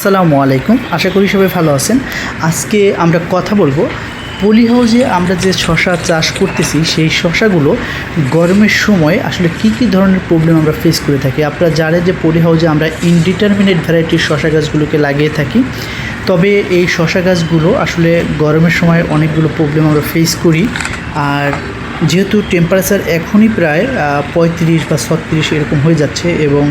আসসালামু আলাইকুম। আশা করি সবাই ভালো আছেন। আজকে আমরা কথা বলব পলি হাউসে আমরা যে শশা চাষ করতেছি, সেই শশাগুলো গরমের সময় আসলে কী কী ধরনের প্রবলেম আমরা ফেস করে থাকি? আপনারা জানেন যে পলি হাউসে আমরা ইনডিটারমিনেট ভ্যারাইটির শশা গাছগুলোকে লাগিয়ে থাকি। তবে এই শশা গাছগুলো আসলে গরমের সময় অনেকগুলো প্রবলেম আমরা ফেস করি। আর যেহেতু টেম্পারেচার এখনই প্রায় পঁয়ত্রিশ বা ছত্রিশ এরকম হয়ে যাচ্ছে এবং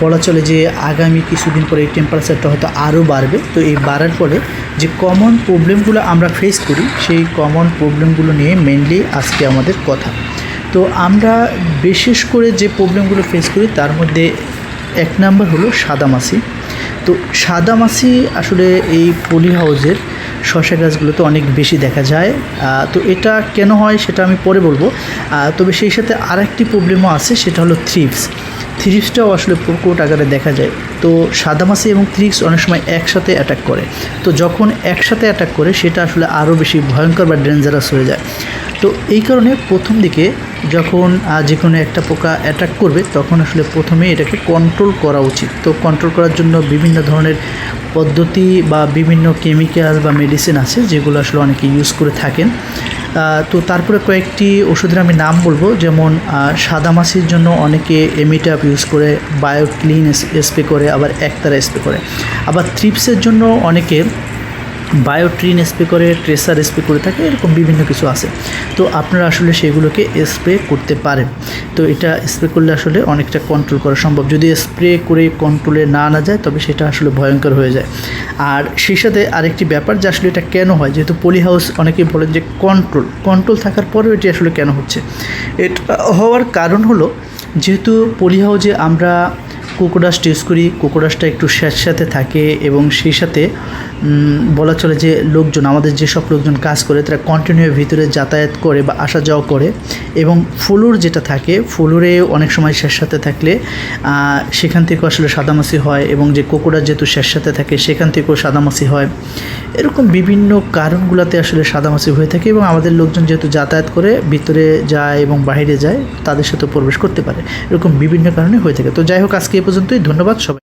বলা চলে যে আগামী কিছুদিন পরে এই টেম্পারেচারটা হয়তো আরও বাড়বে। তো এই বাড়ার ফলে যে কমন প্রবলেমগুলো আমরা ফেস করি, সেই কমন প্রবলেমগুলো নিয়ে মেনলি আজকে আমাদের কথা। তো আমরা বিশেষ করে যে প্রবলেমগুলো ফেস করি, তার মধ্যে এক নাম্বার হলো সাদামাছি তো সাদা সাদামাছি আসলে এই পলি হাউসের শশা গাছগুলোতে অনেক বেশি দেখা যায়। তো এটা কেন হয় সেটা আমি পরে বলব। তবে সেই সাথে আরেকটি প্রবলেমও আছে, সেটা হলো থ্রিপস থ্রিপসটাও আসলে প্রকট আকারে দেখা যায়। তো সাদা সাদামাছি এবং থ্রিপস অনেক সময় একসাথে অ্যাটাক করে। তো যখন একসাথে অ্যাটাক করে, সেটা আসলে আরও বেশি ভয়ঙ্কর বা ডেঞ্জারাস হয়ে যায়। তো এই কারণে প্রথম দিকে যখন যে কোনো একটা পোকা অ্যাটাক করবে তখন আসলে প্রথমে এটাকে কন্ট্রোল করা উচিত। তো কন্ট্রোল করার জন্য বিভিন্ন ধরনের পদ্ধতি বা বিভিন্ন কেমিক্যাল বা মেডিসিন আছে যেগুলো আসলে অনেকে ইউজ করে থাকেন। তো তারপরে কয়েকটি ওষুধের আমি নাম বলব যেমন আহ, সাদামাছির জন্য অনেকে এমিটাপ ইউজ করে বায়োক্লিন স্প্রে করে আবার একতারা স্প্রে করে। আবার থ্রিপসের জন্য অনেকে বায়োট্রিন স্প্রে করে, ট্রেসার স্প্রে করে থাকে, এরকম বিভিন্ন কিছু আছে। তো আপনারা আসলে সেগুলোকে স্প্রে করতে পারেন। তো এটা স্প্রে করলে আসলে অনেকটা কন্ট্রোল করা সম্ভব। যদি স্প্রে করে কন্ট্রোলে না না যায়, তবে সেটা আসলে ভয়ঙ্কর হয়ে যায়। আর সেই সাথে আরেকটি ব্যাপার যে আসলে এটা কেন হয়, যেহেতু পলি হাউস অনেকেই বলেন যে কন্ট্রোল কন্ট্রোল থাকার পরেও এটি আসলে কেন হচ্ছে? এটা, হওয়ার কারণ হলো, যেহেতু পলি হাউসে আমরা কোকোডাস্ট ইউজ করি, কোকোডাস্টটা একটু স্যাঁতস্যাঁতে থাকে এবং সেই সাথে বলা চলে যে লোকজন, আমাদের যেসব লোকজন কাজ করে, তারা কন্টিনিউ ভিতরে যাতায়াত করে বা আসা যাওয়া করে এবং ফ্লোর যেটা থাকে, ফ্লোরে অনেক সময় শেষ সাথে থাকলে সেখান থেকেও আসলে সাদামাছি হয় এবং যে কোকোডাস্ট যেহেতু শেষ সাথে থাকে, সেখান থেকেও সাদামাছি হয়। এরকম বিভিন্ন কারণগুলোতে আসলে সাদামাছি হয়ে থাকে এবং আমাদের লোকজন যেহেতু যাতায়াত করে, ভিতরে যায় এবং বাইরে যায়, তাদের সাথে প্রবেশ করতে পারে। এরকম বিভিন্ন কারণে হয়ে থাকে। তো যাই হোক, আজকে এ পর্যন্তই। ধন্যবাদ সবাই